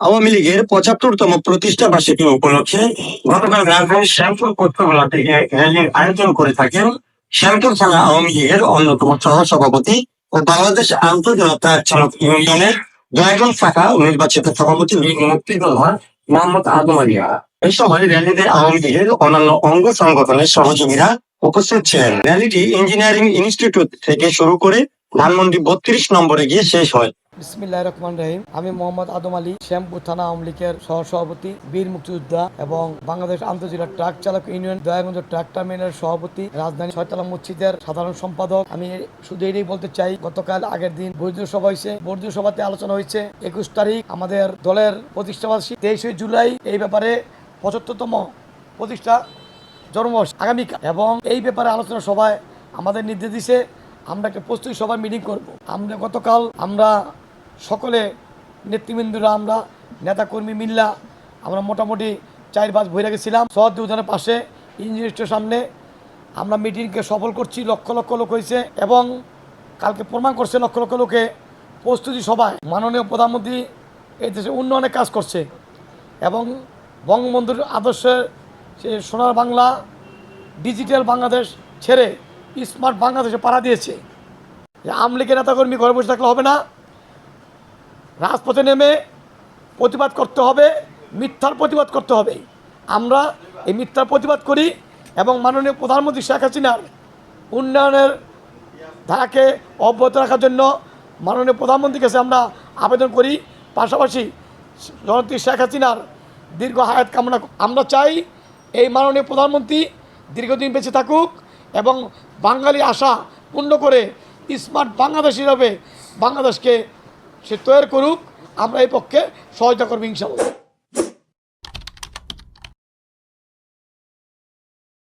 আওয়ামী লীগের পঁচাত্তরতম প্রতিষ্ঠা বার্ষিকী উপলক্ষে গতকাল রাজধানীর শ্যামপুর কোটকোলা থেকে র্যালির আয়োজন করে থাকেন শ্যামপুর থানা আওয়ামী লীগের অন্যতম সহ সভাপতি ও বাংলাদেশ আন্তর্জাতিক চালক ইউনিয়নের ড্রাগন শাখা নির্বাচিত সভাপতি লীগ মুক্তিযোদ্ধা মোহাম্মদ আদম আলিয়া। এই সময় র্যালিতে আওয়ামী লীগের অন্যান্য অঙ্গ সংগঠনের সহযোগীরা উপস্থিত ছিলেন। র্যালিটি ইঞ্জিনিয়ারিং ইনস্টিটিউট থেকে শুরু করে ধানমন্ডি বত্রিশ নম্বরে গিয়ে শেষ হয়। বিসমিল্লাহ রহমান রহিম। আমি মোহাম্মদ আদম আলী, শ্যামপুর থানা আওয়ামী লীগের সহ সভাপতি বীর মুক্তিযোদ্ধা এবং বাংলাদেশ আন্তর্জেলা ট্রাক চালক ইউনিয়ন দয়াগঞ্জ ট্রাক টার্মিনাল সভাপতি, রাজধানী ছয়তলা মসজিদের সাধারণ সম্পাদক। আমি শুধু এটাই বলতে চাই, গতকাল আগের দিন বৈদ্য সভা হয়েছে। বৈদ্য সভাতে আলোচনা হয়েছে, একুশ তারিখ আমাদের দলের প্রতিষ্ঠাবার্ষিক তেইশে জুলাই। এই ব্যাপারে পঁচাত্তরতম প্রতিষ্ঠা জন্মবর্ষ আগামীকাল। এবং এই ব্যাপারে আলোচনা সভায় আমাদের নির্দেশ দিছে, আমরা একটা প্রস্তুতি সভায় মিটিং করব। আমরা গতকাল আমরা সকলে নেতৃবৃন্দরা, আমরা নেতাকর্মী মিল্লা, আমরা মোটামুটি চার পাঁচ বইরা গেছিলাম শহর উদ্যানের পাশে ইঞ্জিনিয়ার সামনে আমরা মিটিংকে সফল করছি, লক্ষ লক্ষ লোক হয়েছে এবং কালকে প্রমাণ করছে লক্ষ লক্ষ লোকে প্রস্তুতি সভায়। মাননীয় প্রধানমন্ত্রী এই দেশে উন্নয়নের কাজ করছে এবং বঙ্গবন্ধুর আদর্শের সে সোনার বাংলা, ডিজিটাল বাংলাদেশ ছেড়ে স্মার্ট বাংলাদেশে পাড়া দিয়েছে। যে আমলিগের নেতাকর্মী ঘরে বসে থাকলে হবে না। রাজপথে নেমে প্রতিবাদ করতে হবে, মিথ্যার প্রতিবাদ করতে হবে। আমরা এই মিথ্যার প্রতিবাদ করি এবং মাননীয় প্রধানমন্ত্রী শেখ হাসিনার উন্নয়নের ধারাকে অব্যাহত রাখার জন্য মাননীয় প্রধানমন্ত্রীর কাছে আমরা আবেদন করি। পাশাপাশি জনত্রী শেখ হাসিনার দীর্ঘ হায়াত কামনা আমরা চাই এই মাননীয় প্রধানমন্ত্রী দীর্ঘদিন বেঁচে থাকুক এবং বাঙালি আশা পূর্ণ করে স্মার্ট বাংলাদেশ হিসাবে বাংলাদেশকে সে তৈরি করুক আমরা এই পক্ষে সহায়তা করব ইনশাল্লাহ